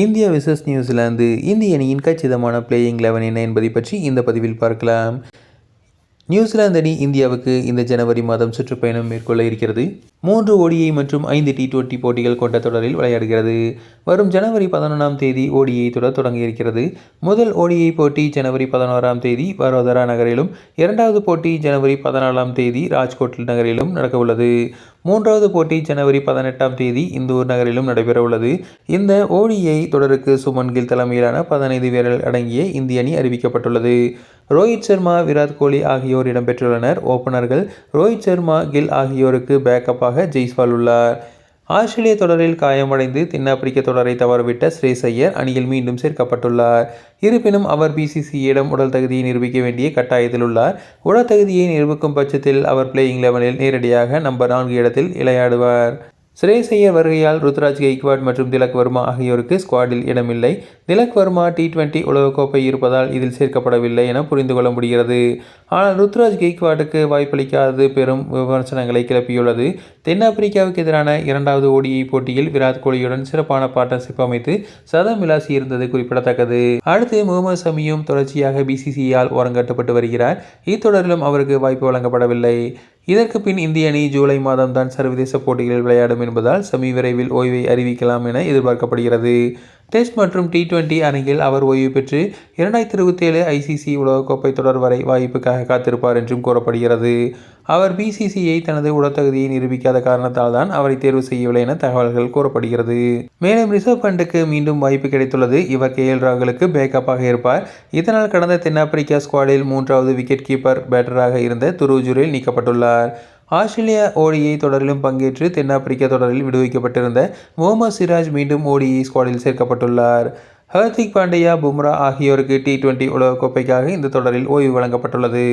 India versus New Zealand இந்திய அணியின் கச்சிதமான பிளேயிங் லெவன் என்ன என்பதை பற்றி இந்த பதிவில் பார்க்கலாம். நியூசிலாந்து அணி இந்தியாவுக்கு இந்த ஜனவரி மாதம் சுற்றுப்பயணம் மேற்கொள்ள இருக்கிறது. மூன்று ஓடிஐ மற்றும் ஐந்து டி டுவெண்டி போட்டிகள் கொண்ட தொடரில் விளையாடுகிறது. வரும் ஜனவரி பதினொன்றாம் தேதி ஓடிஐ தொடர் தொடங்க இருக்கிறது. முதல் ஓடிஐ போட்டி ஜனவரி பதினோராம் தேதி வரோதரா நகரிலும் இரண்டாவது போட்டி ஜனவரி பதினாலாம் தேதி ராஜ்கோட் நகரிலும் நடக்கவுள்ளது. மூன்றாவது போட்டி ஜனவரி பதினெட்டாம் தேதி இந்தூர் நகரிலும் நடைபெறவுள்ளது. இந்த ஓடிஐ தொடருக்கு சுமன் கில் தலைமையிலான பதினைந்து வீரர்கள் அடங்கிய இந்திய அணி அறிவிக்கப்பட்டுள்ளது. ரோஹித் சர்மா விராட் கோலி ஆகியோர் இடம்பெற்றுள்ளனர். ஓப்பனர்கள் ரோஹித் சர்மா கில் ஆகியோருக்கு பேக்கப்பாக ஜெய்ஸ்வால் உள்ளார். ஆஸ்திரேலிய தொடரில் காயமடைந்து தென்னாப்பிரிக்க தொடரை தவறவிட்ட ஸ்ரேஸ் ஐயர் அணியில் மீண்டும் சேர்க்கப்பட்டுள்ளார். இருப்பினும் அவர் பிசிசியிடம் உடல் தகுதியை நிரூபிக்க வேண்டிய கட்டாயத்தில் உள்ளார். உடல் தகுதியை நிரூபிக்கும் பட்சத்தில் அவர் பிளேயிங் லெவனில் நேரடியாக நம்பர் நான்கு இடத்தில் விளையாடுவார் சுரேஷ் வருகையால் ருத்ராஜ் கெய்க்வாட் மற்றும் திலக் வர்மா ஆகியோருக்கு ஸ்குவாடில் இடமில்லை. திலக் வர்மா டி டுவெண்ட்டி உலகக்கோப்பை இருப்பதால் இதில் சேர்க்கப்படவில்லை என புரிந்து கொள்ள முடிகிறது. ஆனால் ருத்ராஜ் கெய்க்வாட்டுக்கு வாய்ப்பளிக்காதது பெரும் விமர்சனங்களை கிளப்பியுள்ளது. தென்னாப்பிரிக்காவுக்கு எதிரான இரண்டாவது ஓடிஐ போட்டியில் விராட் கோலியுடன் சிறப்பான பார்ட்னர்ஷிப் அமைத்து சதம் விளாசி இருந்தது குறிப்பிடத்தக்கது. அடுத்து முகமது சமியும் தொடர்ச்சியாக பிசிசியால் ஓரங்கட்டப்பட்டு வருகிறார். இத்தொடரிலும் அவருக்கு வாய்ப்பு வழங்கப்படவில்லை. இதற்கு பின் இந்திய அணி ஜூலை மாதம் தான் சர்வதேச போட்டிகளில் விளையாடும் என்பதால் சமீ விரைவில் ஓய்வை அறிவிக்கலாம் என எதிர்பார்க்கப்படுகிறது. டெஸ்ட் மற்றும் டி டுவெண்டி அரங்கில் அவர் ஓய்வு பெற்று இரண்டாயிரத்தி இருபத்தி ஏழு ஐசிசி உலகக்கோப்பை தொடர் வரை வாய்ப்புக்காக காத்திருப்பார் என்றும் கூறப்படுகிறது. அவர் பிசிசிஐ தனது உடற்தகுதியை நிரூபிக்காத காரணத்தால் தான் அவரை தேர்வு செய்யவில்லை என தகவல்கள் கூறப்படுகிறது. மேலும் ரிசர்வ் பண்டுக்கு மீண்டும் வாய்ப்பு கிடைத்துள்ளது. இவர் கே எல் ராகுலுக்கு பேக்கப்பாக இருப்பார். இதனால் கடந்த தென்னாப்பிரிக்கா ஸ்குவாடில் மூன்றாவது விக்கெட் கீப்பர் பேட்டராக இருந்த துருஜுரில் நீக்கப்பட்டுள்ளார். ஆஸ்திரேலியா ஓடிஐ தொடரிலும் பங்கேற்று தென்னாப்பிரிக்க தொடரில் விடுவிக்கப்பட்டிருந்த முகமது சிராஜ் மீண்டும் ஓடிஐ ஸ்குவாடில் சேர்க்கப்பட்டுள்ளார். ஹர்திக் பாண்டியா பும்ரா ஆகியோருக்கு டி டுவெண்டி உலகக்கோப்பைக்காக இந்த தொடரில் ஓய்வு வழங்கப்பட்டுள்ளது.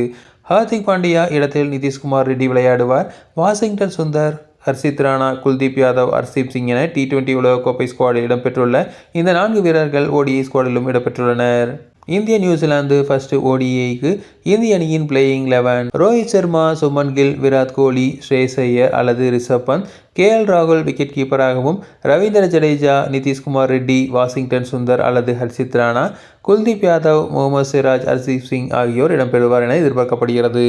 ஹர்திக் பாண்டியா இடத்தில் நிதிஷ்குமார் ரெட்டி விளையாடுவார். வாஷிங்டன் சுந்தர் ஹர்ஷித் ராணா குல்தீப் யாதவ் ஹர்ஷீப் சிங் என டி டுவெண்டி உலகக்கோப்பை ஸ்குவாடில் இடம்பெற்றுள்ள இந்த நான்கு வீரர்கள் ஓடிஐ ஸ்குவாடிலும் இடம்பெற்றுள்ளனர். இந்திய நியூசிலாந்து ஃபர்ஸ்ட் ஓடிஐக்கு இந்திய அணியின் பிளேயிங் லெவன் ரோஹித் சர்மா சுமன் கில் விராட் கோலி ஸ்ரேசையர் அல்லது ரிஷப் பந்த் கே எல் ராகுல் விக்கெட் கீப்பராகவும் ரவீந்திர ஜடேஜா நிதிஷ்குமார் ரெட்டி வாஷிங்டன் சுந்தர் அல்லது ஹர்ஷித் ராணா குல்தீப் யாதவ் முகமது சிராஜ் ஹர்ஷீப் சிங் ஆகியோர் இடம்பெறுவார் என எதிர்பார்க்கப்படுகிறது.